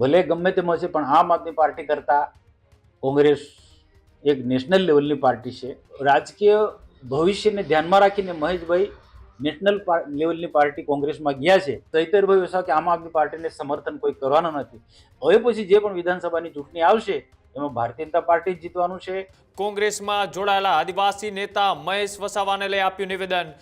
ભલે ગમે તેમ હશે પણ આમ આદમી પાર્ટી કરતાં કોંગ્રેસ એક નેશનલ લેવલની પાર્ટી છે. રાજકીય ભવિષ્યને ધ્યાનમાં રાખીને મહેશભાઈ નેશનલ લેવલની પાર્ટી કોંગ્રેસમાં ગયા છે. તૈતરભાઈ વસાવ કે આમ આદમી પાર્ટીને સમર્થન કોઈ કરવાનું નથી. હવે પછી જે પણ વિધાનસભાની ચૂંટણી આવશે, એમાં ભારતીય જનતા પાર્ટી જીતવાનું છે. કોંગ્રેસમાં જોડાયેલા આદિવાસી નેતા મહેશ વસાવાને લઈ આપ્યું નિવેદન.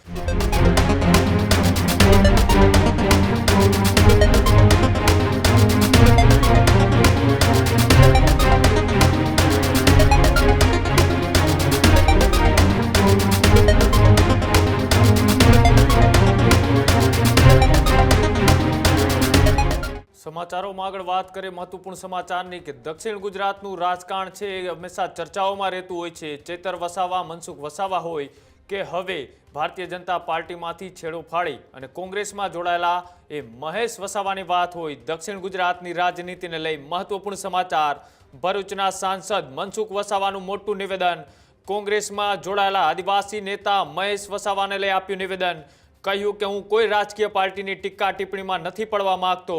સમાચારોમાં આગળ વાત કરીએ મહત્વપૂર્ણ સમાચારની કે દક્ષિણ ગુજરાતનું રાજકારણ છે એ હંમેશા ચર્ચાઓમાં રહેતું હોય છે. ચેતર વસાવા, મનસુખ વસાવા હોય કે હવે ભારતીય જનતા પાર્ટીમાંથી છેડો ફાડી અને કોંગ્રેસમાં જોડાયેલા એ મહેશ વસાવાની વાત હોય દક્ષિણ ગુજરાતની રાજનીતિને લઈ મહત્વપૂર્ણ સમાચાર. ભરૂચના સાંસદ મનસુખ વસાવાનું મોટું નિવેદન. કોંગ્રેસમાં જોડાયેલા આદિવાસી નેતા મહેશ વસાવાને લઈ આપ્યું નિવેદન. કહ્યું કે હું કોઈ રાજકીય પાર્ટીની ટીકા ટિપ્પણીમાં નથી પડવા માંગતો.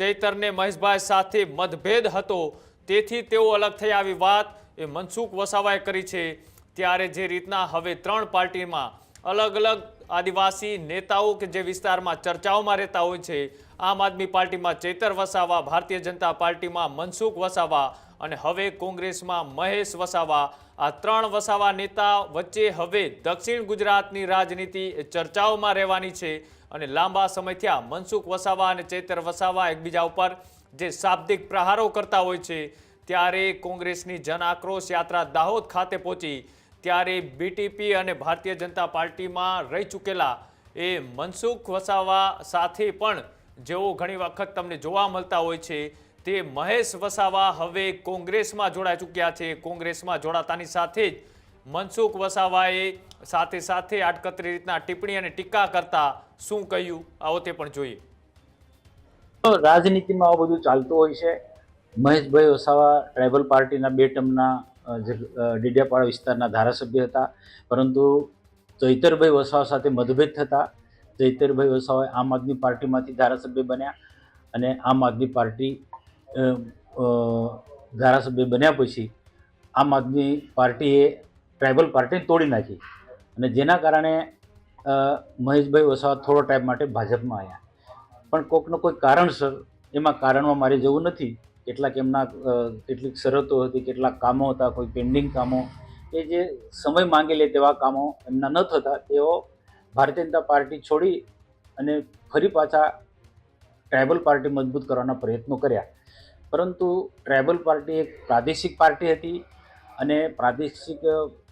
ચૈતરને મહેશભાઈ સાથે મતભેદ હતો. તેથી તેઓ અલગ થઈ આવી વાત એ મનસુખ વસાવાએ કરી છે. ત્યારે જે રીતના હવે ત્રણ પાર્ટીમાં અલગ અલગ આદિવાસી નેતાઓ કે જે વિસ્તારમાં ચર્ચાઓમાં રહેતા હોય છે, આમ આદમી પાર્ટીમાં ચૈતર વસાવા, ભારતીય જનતા પાર્ટીમાં મનસુખ વસાવા અને હવે કોંગ્રેસમાં મહેશ વસાવા. આ ત્રણ વસાવા નેતા વચ્ચે હવે દક્ષિણ ગુજરાતની રાજનીતિ ચર્ચાઓમાં રહેવાની છે. અને લાંબા સમયથી આ મનસુખ વસાવા અને ચેતર વસાવા એકબીજા ઉપર જે શાબ્દિક પ્રહારો કરતા હોય છે, ત્યારે કોંગ્રેસની જન આક્રોશ યાત્રા દાહોદ ખાતે પહોંચી, ત્યારે બીટીપી અને ભારતીય જનતા પાર્ટીમાં રહી ચૂકેલા એ મનસુખ વસાવા સાથે પણ જેઓ ઘણી વખત તમને જોવા મળતા હોય છે, તે મહેશ વસાવા હવે કોંગ્રેસમાં જોડાઈ ચૂક્યા છે. કોંગ્રેસમાં જોડાતાની સાથે જ મનસુખ વસાવાએ સાથે સાથે આડકતરી રીતના ટિપ્પણી અને ટીકા કરતા શું કહ્યું? આવો તે પણ જોઈએ. રાજનીતિમાં આવું બધું ચાલતું હોય છે. મહેશભાઈ વસાવા ટ્રાઇબલ પાર્ટીના બે ટર્મના ડીડિયાપાડા વિસ્તારના ધારાસભ્ય હતા. પરંતુ ચૈતરભાઈ વસાવા સાથે મતભેદ થતા ચૈતરભાઈ વસાવા આમ આદમી પાર્ટીમાંથી ધારાસભ્ય બન્યા અને આમ આદમી પાર્ટી ધારાસભ્ય બન્યા પછી આમ આદમી પાર્ટીએ ટ્રાઇબલ પાર્ટીને તોડી નાખી. અને જેના કારણે મહેશભાઈ વસાવા થોડો ટાઈમ માટે ભાજપમાં આવ્યા પણ કોઈકનું કોઈ કારણસર એમાં કારણમાં મારે જવું નથી. કેટલાક એમના કેટલીક શરતો હતી, કેટલાક કામો હતા, કોઈ પેન્ડિંગ કામો. એ જે સમય માંગી લે તેવા કામો એમના ન થતા, તેઓ ભારતીય જનતા પાર્ટી છોડી અને ફરી પાછા ટ્રાઇબલ પાર્ટી મજબૂત કરવાના પ્રયત્નો કર્યા. પરંતુ ટ્રાઇબલ પાર્ટી એક પ્રાદેશિક પાર્ટી હતી અને પ્રાદેશિક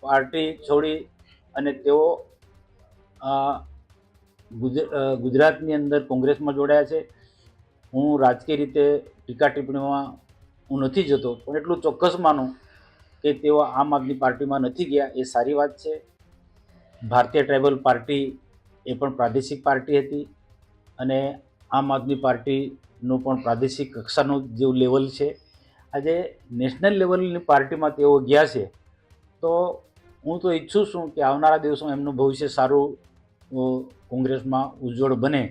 પાર્ટી છોડી અને તેઓ ગુજરાતની અંદર કોંગ્રેસમાં જોડાયા છે. હું રાજકીય રીતે ટીકા ટિપ્પણીમાં હું નથી જતો, પણ એટલું ચોક્કસ માનું કે તેઓ આમ આદમી પાર્ટીમાં નથી ગયા, એ સારી વાત છે. ભારતીય ટ્રાઇબલ પાર્ટી એ પણ પ્રાદેશિક પાર્ટી હતી અને આમ આદમી પાર્ટીનું પણ પ્રાદેશિક કક્ષાનું જેવું લેવલ છે. આજે નેશનલ લેવલની પાર્ટીમાં તેઓ ગયા છે તો હું તો ઈચ્છું છું કે આવનારા દિવસોમાં એમનું ભવિષ્ય સારું કોંગ્રેસમાં ઉજ્જવળ બને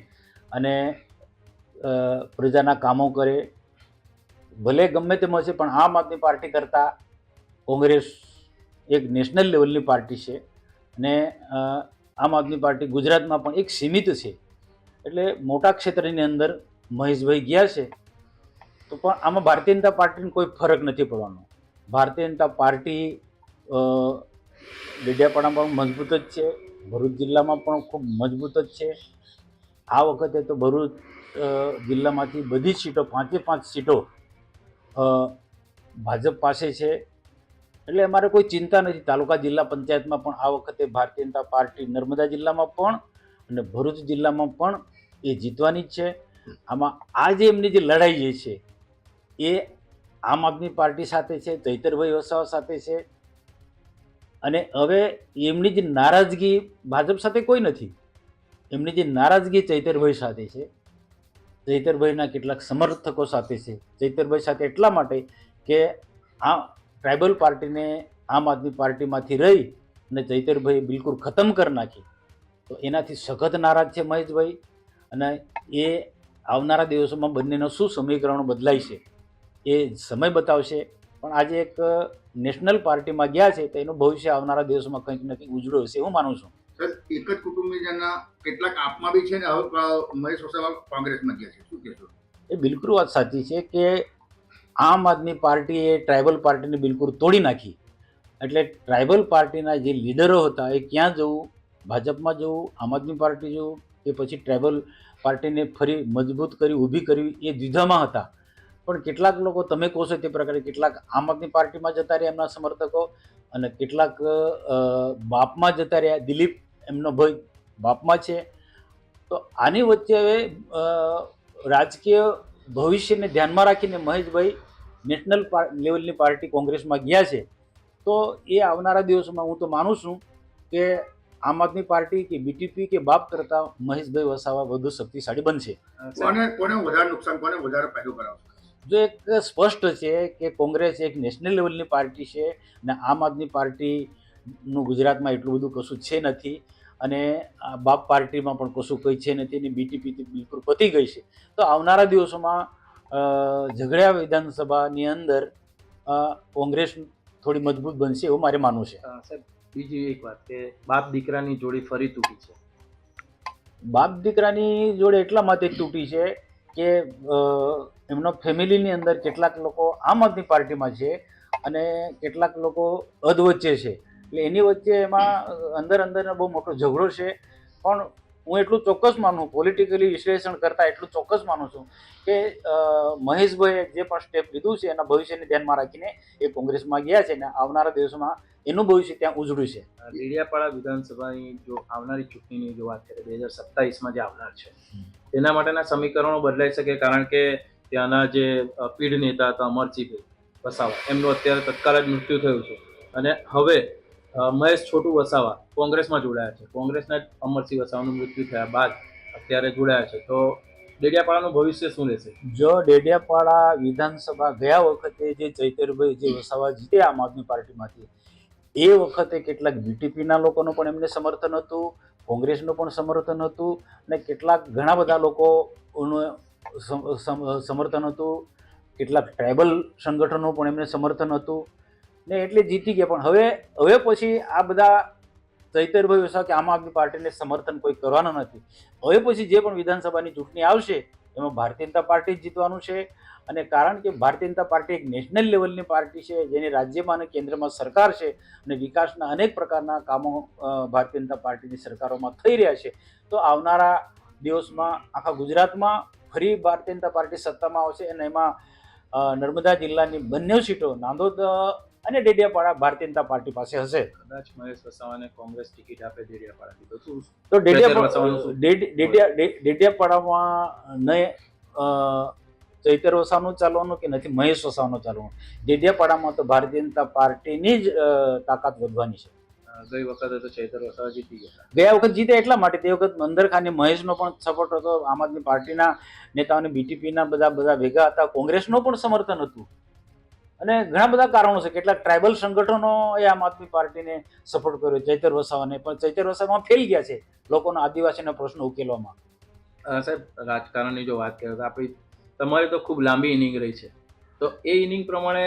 અને પ્રજાના કામો કરે. ભલે ગમે તેમ હશે પણ આમ આદમી પાર્ટી કરતાં કોંગ્રેસ એક નેશનલ લેવલની પાર્ટી છે અને આમ આદમી પાર્ટી ગુજરાતમાં પણ એક સીમિત છે. એટલે મોટા ક્ષેત્રની અંદર મહેશભાઈ ગયા છે, તો પણ આમાં ભારતીય જનતા પાર્ટીને કોઈ ફરક નથી પડવાનો. ભારતીય જનતા પાર્ટી અ, ડેડિયાપાડામાં પણ મજબૂત જ છે. ભરૂચ જિલ્લામાં પણ ખૂબ મજબૂત જ છે. આ વખતે તો ભરૂચ જિલ્લામાંથી બધી જ સીટો પાંચે પાંચ સીટો ભાજપ પાસે છે. એટલે અમારે કોઈ ચિંતા નથી. તાલુકા જિલ્લા પંચાયતમાં પણ આ વખતે ભારતીય જનતા પાર્ટી નર્મદા જિલ્લામાં પણ અને ભરૂચ જિલ્લામાં પણ એ જીતવાની જ છે. આમાં આ જે એમની જે લડાઈ જે છે એ આમ આદમી પાર્ટી સાથે છે તૈતરભાઈ વસાવા સાથે છે. અને હવે એમની જે નારાજગી ભાજપ સાથે કોઈ નથી. એમની જે નારાજગી ચૈતરભાઈ સાથે છે. ચૈતરભાઈના કેટલાક સમર્થકો સાથે છે. ચૈતરભાઈ સાથે એટલા માટે કે આ ટ્રાઇબલ પાર્ટીને આમ આદમી પાર્ટીમાંથી રહી અને ચૈતરભાઈ બિલકુલ ખતમ કરી નાખી. તો એનાથી સખત નારાજ છે મહેશભાઈ અને એ આવનારા દિવસોમાં બંનેનો શું સમીકરણો બદલાય છે. એ સમય બતાવશે. પણ આજે એક નેશનલ પાર્ટીમાં ગયા છે તો એનું ભવિષ્ય આવનારા દિવસોમાં કંઈક ને કંઈક ઉજળો હશે હું માનું છું. સર એક જ કુટુંબીજનના કેટલાક આપમાં બી છે ને હવે મહેશ વસાવા કોંગ્રેસમાં ગયા છે. શું કહેશો? એ બિલકુલ વાત સાચી છે કે આમ આદમી પાર્ટીએ ટ્રાઇબલ પાર્ટીને બિલકુલ તોડી નાખી. એટલે ટ્રાઇબલ પાર્ટીના જે લીડરો હતા એ ક્યાં જવું? ભાજપમાં જવું? આમ આદમી પાર્ટી જવું? કે પછી ટ્રાઇબલ પાર્ટીને ફરી મજબૂત કરી ઊભી કરવી? એ દ્વિધામાં હતા. પણ કેટલાક લોકો, તમે કહો છો તે પ્રકારે કેટલાક આમ આદમી પાર્ટીમાં જતા રહ્યા એમના સમર્થકો અને કેટલાક બાપમાં જતા રહ્યા. દિલીપ એમનો ભાઈ બાપમાં છે. તો આની વચ્ચે હવે રાજકીય ભવિષ્યને ધ્યાનમાં રાખીને મહેશભાઈ નેશનલ લેવલની પાર્ટી કોંગ્રેસમાં ગયા છે. તો એ આવનારા દિવસોમાં હું તો માનું છું કે આમ આદમી પાર્ટી કે બીટીપી કે બાપ કરતાં મહેશભાઈ વસાવા વધુ શક્તિશાળી બનશે. કોને કોને વધારે નુકસાન, કોને વધારે ફાયદો કરાવશે? જો એક સ્પષ્ટ છે કે કોંગ્રેસ એક નેશનલ લેવલની પાર્ટી છે અને આમ આદમી પાર્ટીનું ગુજરાતમાં એટલું બધું કશું છે નથી અને આ બાપ પાર્ટીમાં પણ કશું કંઈ છે નથી અને બીટીપી બિલકુલ પતી ગઈ છે. તો આવનારા દિવસોમાં ઝઘડ્યા વિધાનસભાની અંદર કોંગ્રેસ થોડી મજબૂત બનશે એવું મારે માનવું છે. સાહેબ બીજી એક વાત કે બાપ દીકરાની જોડી ફરી તૂટી છે. બાપ દીકરાની જોડે એટલા માટે તૂટી છે કે એમનો ફેમિલીની અંદર કેટલાક લોકો આમ આદમી પાર્ટીમાં છે અને કેટલાક લોકો અધવચ્ચે છે. એટલે એની વચ્ચે એમાં અંદર અંદરનો બહુ મોટો ઝઘડો છે. પણ હું એટલું ચોક્કસ માનું પોલિટિકલી વિશ્લેષણ કરતાં એટલું ચોક્કસ માનું છું કે મહેશભાઈએ જે પણ સ્ટેપ લીધું છે એના ભવિષ્યને ધ્યાનમાં રાખીને એ કોંગ્રેસમાં ગયા છે અને આવનારા દિવસોમાં એનું ભવિષ્ય ત્યાં ઉજળું છે. લીડિયાપાડા વિધાનસભાની જો આવનારી ચૂંટણીની જો વાત કરીએ, બે હજાર સત્તાવીસમાં જે આવનાર છે તેના માટેના સમીકરણો બદલાઈ શકે કારણ કે ત્યાંના જે પીઢ નેતા હતા અમરજીભાઈ વસાવા, એમનું અત્યારે તત્કાલ જ મૃત્યુ થયું છે. અને હવે મહેશ છોટુ વસાવા કોંગ્રેસમાં જોડાયા છે. કોંગ્રેસના અમરસિંહ વસાવાનું મૃત્યુ થયા બાદ અત્યારે જોડાયા છે. તો ડેડિયાપાડાનું ભવિષ્ય શું રહેશે? જો ડેડિયાપાડા વિધાનસભા ગયા વખતે જે ચૈતરભાઈ, જે વસાવા જીત્યા આમ આદમી પાર્ટીમાંથી, એ વખતે કેટલાક બીટીપીના લોકોનું પણ એમને સમર્થન હતું, કોંગ્રેસનું પણ સમર્થન હતું, અને કેટલાક ઘણા બધા લોકોનું સમ- સમ- સમર્થન હતું, કેટલાક ટ્રાઇબલ સંગઠનો પણ એમને સમર્થન હતું ને એટલે જીતી ગયા. પણ હવે હવે પછી આ બધા ચૈતરભાઈ વસા કે આમ આદમી પાર્ટીને સમર્થન કોઈ કરવાનું નથી. હવે પછી જે પણ વિધાનસભાની ચૂંટણી આવશે, એમાં ભારતીય જનતા પાર્ટી જ જીતવાનું છે. અને કારણ કે ભારતીય જનતા પાર્ટી એક નેશનલ લેવલની પાર્ટી છે, જેની રાજ્યમાં અને કેન્દ્રમાં સરકાર છે અને વિકાસના અનેક પ્રકારના કામો ભારતીય જનતા પાર્ટીની સરકારોમાં થઈ રહ્યા છે. તો આવનારા દિવસમાં આખા ગુજરાતમાં ફરી ભારતીય જનતા પાર્ટી સત્તામાં આવશે અને એમાં નર્મદા જિલ્લાની બંને સીટો, નાંદોદ અને ડેડિયાપાડા ભારતીય જનતા પાર્ટી પાસે હશે. કદાચ મહેશ વસાવાને કોંગ્રેસ ટિકિટ આપે ડેડિયાપાડા તો શું? તો ડેડિયા વસાવાનું શું? ડેડિયા ડેડિયાપાડામાં નહીં ચૈતર વસાવાનું ચાલવાનું કે નથી મહેશ વસાવાનું ચાલવાનું? ડેડિયાપાડામાં તો ભારતીય જનતા પાર્ટીની જ તાકાત વધવાની છે. ગઈ વખતે તો ચૈતર વસાવા જીતી ગયા. ગયા વખત જીતે એટલા માટે તે વખત મંદરખાને મહેશનો પણ સપોર્ટ હતો આમ આદમી પાર્ટીના નેતાઓને બીટીપીના બધા બધા ભેગા હતા કોંગ્રેસનો પણ સમર્થન હતું. અને ઘણા બધા કારણો છે. કેટલાક ટ્રાઇબલ સંગઠનો એ આમ આદમી પાર્ટીને સપોર્ટ કર્યો. ચૈતર વસાવાને પણ ચૈતર વસાવામાં ફેલ ગયા છે લોકોના આદિવાસીના પ્રશ્નો ઉકેલવામાં. સાહેબ રાજકારણની જો વાત કરીએ તો આપણી તમારી તો ખૂબ લાંબી ઇનિંગ રહી છે. તો એ ઇનિંગ પ્રમાણે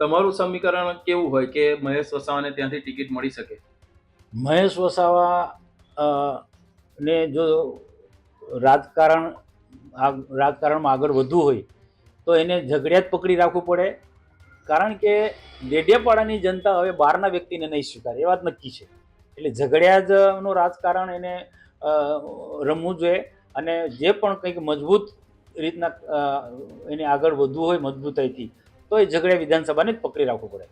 તમારું સમીકરણ કેવું હોય કે મહેશ વસાવાને ત્યાંથી ટિકિટ મળી શકે? મહેશ વસાવા ને જો રાજકારણ આ રાજકારણમાં આગળ વધવું હોય તો એને ઝઘડિયાત પકડી રાખવું પડે. કારણ કે ડેડિયાપાડાની જનતા હવે બહારના વ્યક્તિને નહીં સ્વીકારે, એ વાત નક્કી છે. એટલે ઝઘડિયા જ નું રાજકારણ એને રમવું જોઈએ અને જે પણ કંઈક મજબૂત રીતના એને આગળ વધવું હોય મજબૂતાઈથી, તો એ ઝઘડિયા વિધાનસભાને જ પકડી રાખવું પડે.